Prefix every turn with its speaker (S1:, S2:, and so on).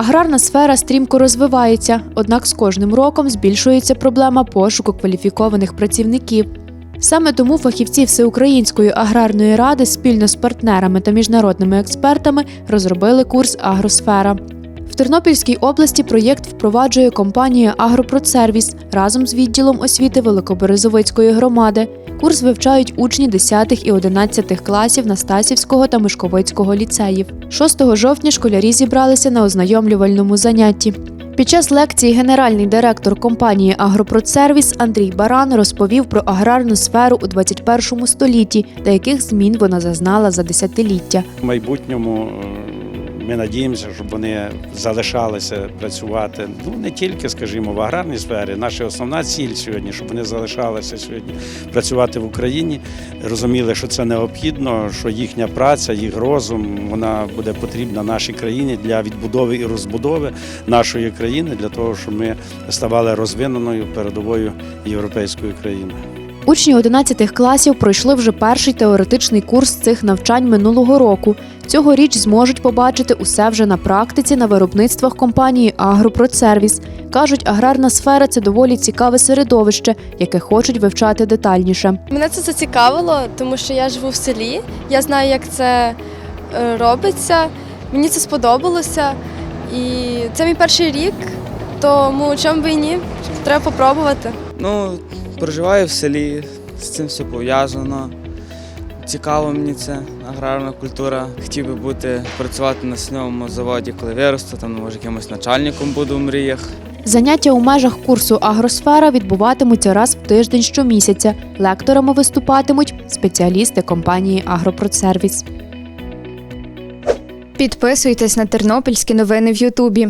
S1: Аграрна сфера стрімко розвивається, однак з кожним роком збільшується проблема пошуку кваліфікованих працівників. Саме тому фахівці Всеукраїнської аграрної ради спільно з партнерами та міжнародними експертами розробили курс Агросфера. Тернопільській області проєкт впроваджує компанія Агропродсервіс разом з відділом освіти Великоберезовицької громади. Курс вивчають учні 10 і 11 класів Настасівського та Мишковицького ліцеїв. 6 жовтня школярі зібралися на ознайомлювальному занятті. Під час лекції генеральний директор компанії Агропродсервіс Андрій Баран розповів про аграрну сферу у 21 столітті та яких змін вона зазнала за десятиліття.
S2: В майбутньому ми надіємося, щоб вони залишалися працювати ну не тільки, скажімо, в аграрній сфері. Наша основна ціль сьогодні, щоб вони залишалися сьогодні працювати в Україні, розуміли, що це необхідно, що їхня праця, їх розум вона буде потрібна нашій країні для відбудови і розбудови нашої країни, для того, щоб ми ставали розвиненою передовою європейською країною.
S1: Учні 11 класів пройшли вже перший теоретичний курс цих навчань минулого року. Цьогоріч зможуть побачити усе вже на практиці на виробництвах компанії Агропродсервіс. Кажуть, аграрна сфера це доволі цікаве середовище, яке хочуть вивчати детальніше.
S3: Мене це зацікавило, тому що я живу в селі. Я знаю, як це е, робиться. Мені це сподобалося. І це мій перший рік, тому чому би і ні, треба попробувати.
S4: Ну, проживаю в селі, з цим все пов'язано. Цікаво мені це, аграрна культура. Хотів би бути, працювати на сільному заводі, коли виросту, там, може, якимось начальником буду в мріях.
S1: Заняття у межах курсу Агросфера відбуватимуться раз в тиждень щомісяця. Лекторами виступатимуть спеціалісти компанії Агропродсервіс.
S5: Підписуйтесь на тернопільські новини в Ютубі.